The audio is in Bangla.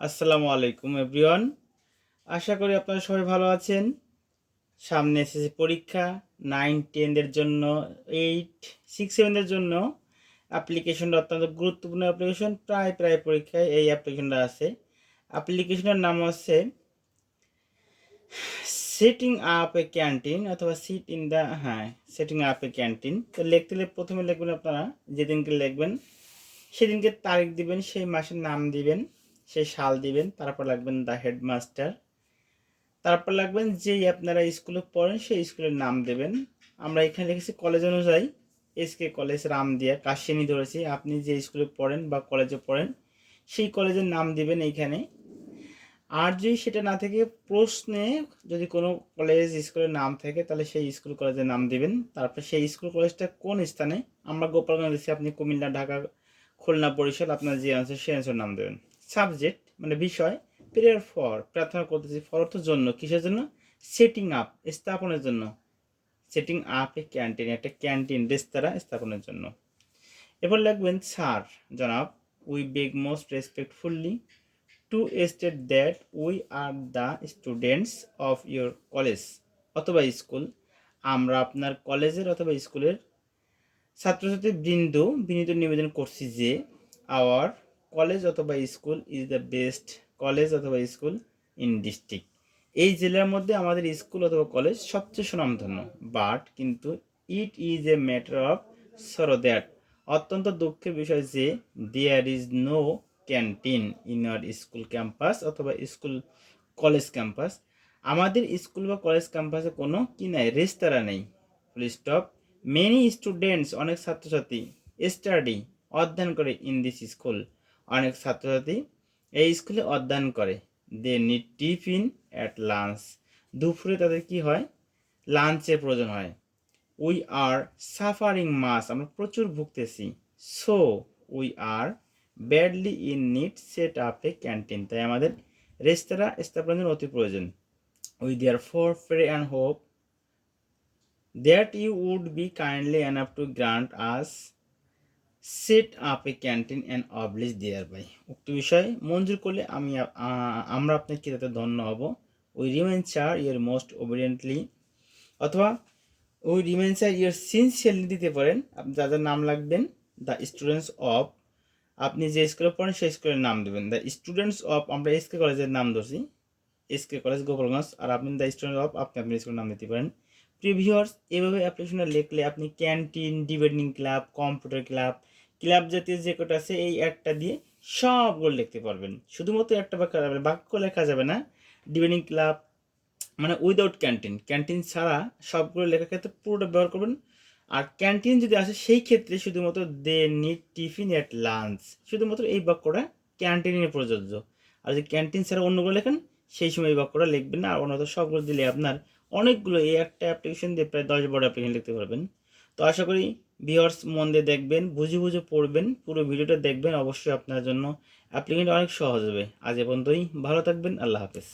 আসসালামু আলাইকুম, এভরিওয়ান। আশা করি আপনারা সবাই ভালো আছেন। সামনে এসেছে পরীক্ষা নাইন টেনদের জন্য, এইট, সিক্স সেভেনদের জন্য। অ্যাপ্লিকেশনটা অত্যন্ত গুরুত্বপূর্ণ অ্যাপ্লিকেশন, প্রায় প্রায় পরীক্ষায় এই অ্যাপ্লিকেশনটা আছে। অ্যাপ্লিকেশনের নাম হচ্ছে সেটিং আপ এ ক্যান্টিন অথবা সিট ইন দ্য হ্যাঁ সেটিং আপ এ ক্যান্টিন তো লিখতে প্রথমে লিখবেন আপনারা, যেদিনকে লিখবেন, সেদিনকে তারিখ দিবেন, সেই মাসের নাম দিবেন। সেই সাল দিবেন, তারপর লাগবেন দ্য হেডমাস্টার তারপর লাগবেন যেই আপনারা স্কুলে পড়েন, সেই স্কুলের নাম দেবেন। আমরা এখানে লিখেছি কলেজ অনুযায়ী। এসকে কলেজ রামদিয়া, কাশিয়ানি ধরেছি। আপনি যে স্কুলে পড়েন বা কলেজে পড়েন, সেই কলেজের নাম দিবেন এইখানে। আর যদি সেটা না থেকে, প্রশ্নে যদি কোনো কলেজ স্কুলের নাম থাকে, তাহলে সেই স্কুল কলেজের নাম দিবেন। তারপর সেই স্কুল কলেজটা কোন স্থানে? আমরা গোপালগঞ্জ দিচ্ছি আপনি কুমিল্লা, ঢাকা, খুলনা, বরিশাল, আপনার যে আনসার সেই আনসার নাম দেবেন। সাবজেক্ট মানে বিষয় প্রেয়ার ফর প্রার্থনা করতেছি ফর অর্থ জন্য, কিসের জন্য? সেটিং আপ স্থাপনের জন্য। সেটিং আপ এ ক্যান্টিন একটা ক্যান্টিন রেস্তোরাঁ স্থাপনের জন্য। এরপর লাগবেন স্যার জনাব we beg most respectfully to state that we are the students of your college অথবা স্কুল আমরা আপনার কলেজের অথবা স্কুলের ছাত্রছাত্রী বৃন্দ বিনীত নিবেদন করছি যে আওয়ার কলেজ অথবা school is the best college অথবা স্কুল ইন ডিস্ট্রিক্ট। এই জেলার মধ্যে আমাদের স্কুল অথবা কলেজ সবচেয়ে সুনামধন্য, বাট কিন্তু it is a matter of sorrow that. অত্যন্ত দুঃখের বিষয় যে there is no canteen in our school campus অথবা স্কুল কলেজ ক্যাম্পাস আমাদের স্কুল বা কলেজ ক্যাম্পাসে কোনো কি নাই রেস্তোরাঁ নেই। ফুল স্টপ মেনি স্টুডেন্টস অনেক ছাত্রছাত্রী স্টাডি অধ্যয়ন করে ইন দিস স্কুল অনেক ছাত্রছাত্রী এই স্কুলে অধ্যয়ন করে। They need tiffin at lunch দুপুরে তাদের কি হয়? লাঞ্চের প্রয়োজন হয়। উই আর সাফারিং মাস আমরা প্রচুর ভুগতেছি। So we are badly in need set up a canteen তাই আমাদের রেস্তোরাঁ স্থাপনের অতি প্রয়োজন। We therefore pray and hope that you would be kindly enough to grant us set up a canteen and oblige thereby উক্ত বিষয়ে মঞ্জুর করলে আমি আমরা আপনার কি তাতে ধন্য হব। উই রিমেন চার ইয়ার মোস্ট ওবিডিয়েন্টলি অথবা উই রিমেন চার ইয়ার সিনসিয়ারলি দিতে পারেন। আপনি যাদের নাম লাগবেন দ্য স্টুডেন্টস অফ আপনি যে স্কুলে পড়েন, সেই স্কুলের নাম দেবেন। দ্য স্টুডেন্টস অফ আমরা এসকে কলেজের নাম ধরছি। SK college Gopalganj. আর আপনি দ্য স্টুডেন্ট অফ আপনি আপনার স্কুলের নাম দিতে পারেন। প্রিভিয়ার্স এভাবে অ্যাপ্লিকেশনে লিখলে আপনি canteen debating club computer club club জাতীয় যে কটা আছে, এই একটা দিয়ে সবগুলো লিখতে পারবেন। শুধুমাত্র একটা বাক্য যাবে? বাক্য লেখা যাবে না। ডিবেটিং ক্লাব মানে উইদাউট ক্যান্টিন ক্যান্টিন ছাড়া সবগুলো লেখার ক্ষেত্রে পুরোটা ব্যবহার করবেন। আর ক্যান্টিন যদি আসে, সেই ক্ষেত্রে শুধুমাত্র they need tiffin at lunch শুধুমাত্র এই বাক্যটা ক্যান্টিনের প্রযোজ্য। আর যদি ক্যান্টিন ছাড়া অন্যগুলো লেখেন, সেই সময় এই বাক্যটা লিখবেন না। আর অন্যত সবগুলো দিলে আপনার অনেকগুলো এই একটা অ্যাপ্লিকেশন দিয়ে প্রায় দশ বারো অ্যাপ্লিকেশন লিখতে পারবেন। তো আশা করি ভিওর্স মন দিয়ে দেখবেন, বুঝে বুঝে পড়বেন, পুরো ভিডিওটা দেখবেন অবশ্যই আপনার জন্য। অ্যাপ্লিকেশনটা অনেক সহজ হবে। আজ এ পর্যন্তই। ভালো থাকবেন। আল্লাহ হাফেজ।